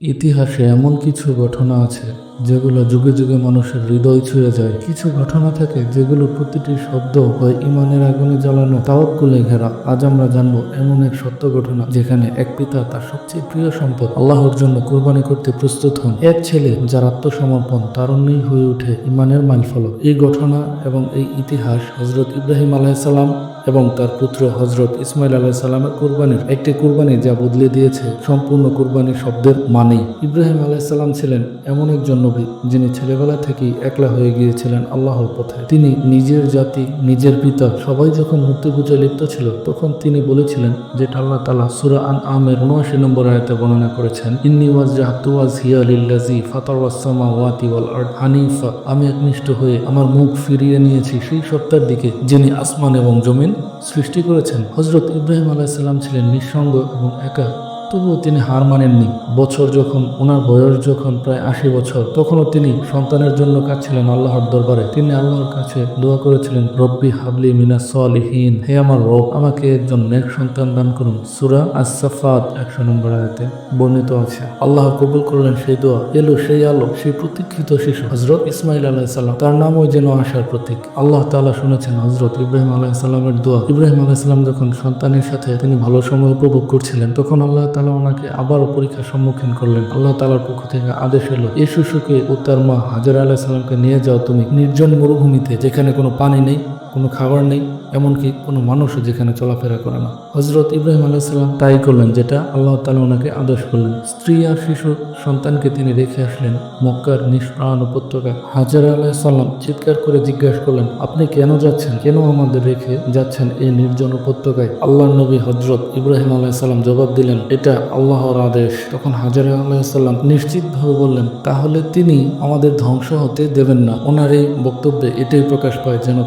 ইতিহাসে এমন কিছু ঘটনা আছে যেগুলো যুগে যুগে মানুষের হৃদয় ছুঁয়ে যায়। কিছু ঘটনা থাকে যেগুলো প্রতিটি শব্দ হয় ইমানের আগুনে জ্বালানো তাওয়াক্কুলে ঘেরা। আজ আমরা জানব এমন এক সত্য ঘটনা যেখানে এক পিতা তার সবচেয়ে প্রিয় সম্পদ আল্লাহর জন্য কোরবানি করতে প্রস্তুত হন। এক ছেলে যার আত্মসমর্পণ তারুণ্যই হয়ে ওঠে ইমানের মাইলফলক। এই ঘটনা এবং এই ইতিহাস হজরত ইব্রাহিম আলাইসাল্লাম এবং তার পুত্র হজরত ইসমাইল আলাহ সাল্লামের কুরবানির একটি কুরবানি যা বদলে দিয়েছে সম্পূর্ণ কুরবানি শব্দের মানেই। ইব্রাহিম আলাইসাল্লাম ছিলেন এমন একজন নবী, যিনি ছেলেবেলা থেকেই একলা হয়ে গিয়েছিলেন আল্লাহর পথে, তিনি নিজের জাতি, নিজের পিতা, সবাই যখন মূর্তি পূজায় লিপ্ত ছিল, তখন তিনি বলেছিলেন যেটা আল্লাহ তালা সুরা আন আমের উনআশি নম্বর আয়তে বর্ণনা করেছেন, ইন্নি ওয়াজ জাহাতু ওয়াজ হিয়া লিল্লাজি ফাতার ওয়াসামা ওয়াতি ওয়াল আর্থ হানিফা আমি একনিষ্ঠ হয়ে আমার মুখ ফিরিয়ে নিয়েছি সেই সত্তার দিকে, যিনি আসমান এবং জমিন সৃষ্টি করেছেন। হজরত ইব্রাহিম আলাইসাল্লাম ছিলেন নিঃসঙ্গ এবং একা। তবুও তিনি হার মানেননি। বছর যখন, ওনার বয়স যখন প্রায় আশি বছর, তখনও তিনি সন্তানের জন্য কাঁদছিলেন আল্লাহর দরবারে। তিনি আল্লাহর কাছে দোয়া করেছিলেন, রব্বি হাবলি মিনা সলিহীন। হে আমার রব, আমাকে একজন নেক সন্তান দান করুন। সুরা আসাফাত একশো নম্বর আয়াতে বর্ণিত আছে। আল্লাহ কবুল করলেন সেই দোয়া। এলো সেই আলো, সেই প্রতীক্ষিত শিশু হজরত ইসমাইল আলাহিসাল্লাম তার নামও যেন আশার প্রতীক। আল্লাহ তাআলা শুনেছেন হজরত ইব্রাহিম আলাহিসাল্লামের দোয়া। ইব্রাহিম আলাহিসাল্লাম যখন সন্তানের সাথে তিনি ভালো সময় উপভোগ করছিলেন, তখন আল্লাহ তাআলা ওনাকে আবারও পরীক্ষার সম্মুখীন করলেন। আল্লাহ তালার পক্ষ থেকে আদেশ এলো, এ শিশুকে ও তার মা হাজার আল্লাহ সাল্লামকে নিয়ে যাও তুমি নির্জন মরুভূমিতে যেখানে কোনো পানি নেই কোনো খাবার নেই, এমনকি কোনো মানুষও যেখানে চলাফেরা করে না। হজরত ইব্রাহিম আলাইসাল্লাম তাই করলেন যেটা আল্লাহ তালা ওনাকে আদেশ করলেন। স্ত্রী আর শিশু সন্তানকে তিনি রেখে আসলেন মক্কার নিষ্প্রাণ উপত্যকা হাজার আলাইসাল্লাম চিৎকার করে জিজ্ঞাসা করলেন, আপনি কেন যাচ্ছেন? কেন আমাদের রেখে যাচ্ছেন এই নির্জন উপত্যকায়? আল্লাহ নবী হজরত ইব্রাহিম আলাইসাল্লাম জবাব দিলেন, এটা আল্লাহর আদেশ। তখন হাজার আলাইসাল্লাম নিশ্চিতভাবে বললেন, তাহলে তিনি আমাদের ধ্বংস হতে দেবেন না। ওনার এই বক্তব্যে এটাই প্রকাশ পায় যেন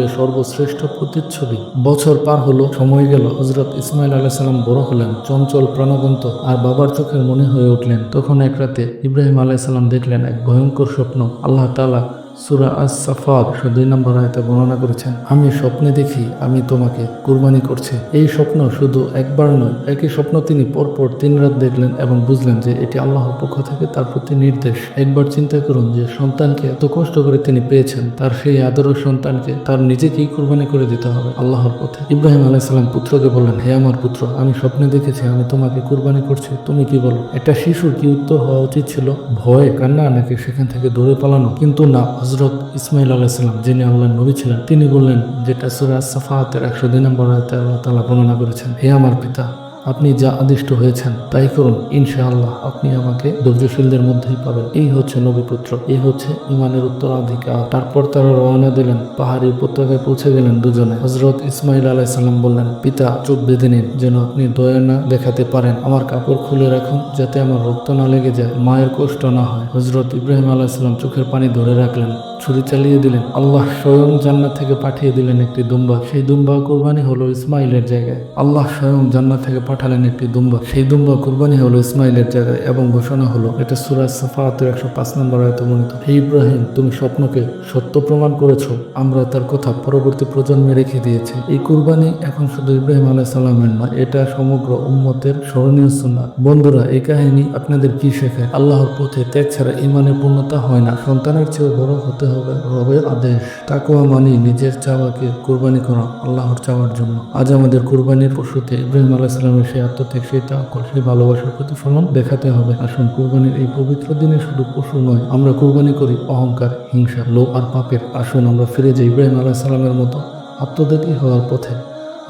তাওয়াক্কুলের সর্বশ্রেষ্ঠ প্রতিচ্ছবি। বছর পার হলো, সময় গেল হজরত ইসমাইল আলাহ আলাইসাল্লাম বড় হলেন, চঞ্চল প্রাণবন্ত আর বাবার চোখের মনে হয়ে উঠলেন। তখন এক রাতে ইব্রাহিম আলাইসাল্লাম দেখলেন এক ভয়ঙ্কর স্বপ্ন, আল্লাহ তাআলা সুরা আস সাফাত দুই নম্বর আয়তে বর্ণনা করেছেন, আমি স্বপ্নে দেখি, আমি তোমাকে কুরবানি করছি। এই স্বপ্ন শুধু একবার নয়, একই স্বপ্ন তিনি পরপর তিন রাত দেখলেন এবং বুঝলেন যে এটি আল্লাহর পক্ষ থেকে তার প্রতি নির্দেশ। একবার চিন্তা করুন যে সন্তানকে এত কষ্ট করে তিনি পেয়েছেন, তার সেই আদরের সন্তানকে তার নিজেকেই কুরবানি করে দিতে হবে আল্লাহর পথে। ইব্রাহিম আলাইসাল্লাম পুত্রকে বললেন, হে আমার পুত্র, আমি স্বপ্নে দেখেছি, আমি তোমাকে কুরবানি করছি, তুমি কি বলো? একটা শিশুর কি উত্তর হওয়া উচিত ছিল, ভয়ে কান্না নাকি সেখান থেকে দৌড়ে পালানো? কিন্তু না হজরত ইসমাইল আলাইসাল্লাম যিনি আল্লাহ নবী ছিলেন, তিনি বললেন, যেটা সুরাজ সাফাতের একশো দুই নম্বর আল্লাহ তালা বর্ণনা করেছেন, হে আমার পিতা আপনি যা আদিষ্ট হয়েছেন, তাই করুন। ইনশাআল্লাহ আপনি আমাকে ধৈর্যশীলদের মধ্যেই পাবেন। এই হচ্ছে নবীপুত্র এই হচ্ছে ইমানের উত্তরাধিকার। তারপর তারা রওনা দিলেন, পাহাড়ি উপত্যকায় পৌঁছে গেলেন দুজনে। হজরত ইসমাইল আলাইসাল্লাম বললেন, পিতা, চোখ বেঁধে নিন, যেন আপনি দয়া না দেখাতে পারেন। আমার কাপড় খুলে রাখুন, যাতে আমার রক্ত না লেগে যায়, মায়ের কষ্ট না হয়। হজরত ইব্রাহিম আলাইসাল্লাম চোখের পানি ধরে রাখলেন, ছুরি চালিয়ে দিলেন। আল্লাহ স্বয়ং জান্নাত থেকে পাঠিয়ে দিলেন একটি দুম্বা। সেই দুম্বা কোরবানি হলো ইসমাইলের জায়গায়। আল্লাহ স্বয়ং জান্নাত থেকে পাঠালেন একটি দুম্বা। সেই দুম্বা কোরবানি হলো ইসমাইলের জায়গায় এবং ঘোষণা হলো, এটা সুরাজ সাফাতের একশো পাঁচ নম্বর আয়তে বর্ণিত। হে ইব্রাহিম, তুমি স্বপ্নকে সত্য প্রমাণ করেছ, আমরা তার কথা পরবর্তী প্রজন্মে রেখে দিয়েছি। এই কুরবানি এখন শুধু ইব্রাহিম আলাহ সাল্লামের নয়, এটা সমগ্র উম্মতের স্মরণীয় সুন্নাহ বন্ধুরা, এই কাহিনী আপনাদের কি শেখায়? আল্লাহর পথে ত্যাগ ছাড়া ইমানের পূর্ণতা হয় না। সন্তানের চেয়ে বড় হতে হবে রবের আদেশ। তাকুয়া মানি, নিজের চাওয়াকে কুরবানি করা আল্লাহর চাওয়ার জন্য। আজ আমাদের কুরবানির পশুতে ইব্রাহিম আলাহ সাল্লামের সেই আত্মত্যাগ সেই সেই ভালোবাসার প্রতিফলন দেখাতে হবে। আসুন, কুরবানির এই পবিত্র দিনে শুধু পশু নয়, আমরা কুরবানি করি অহংকার, হিংসা, লোভ আর পাপের। আসুন, আমরা ফিরে যাই ইব্রাহিম আলাহ সালামের মতো আত্মত্যাগী হওয়ার পথে।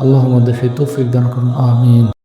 আল্লাহ আমাদের সেই তৌফিক দান করুন, আমিন।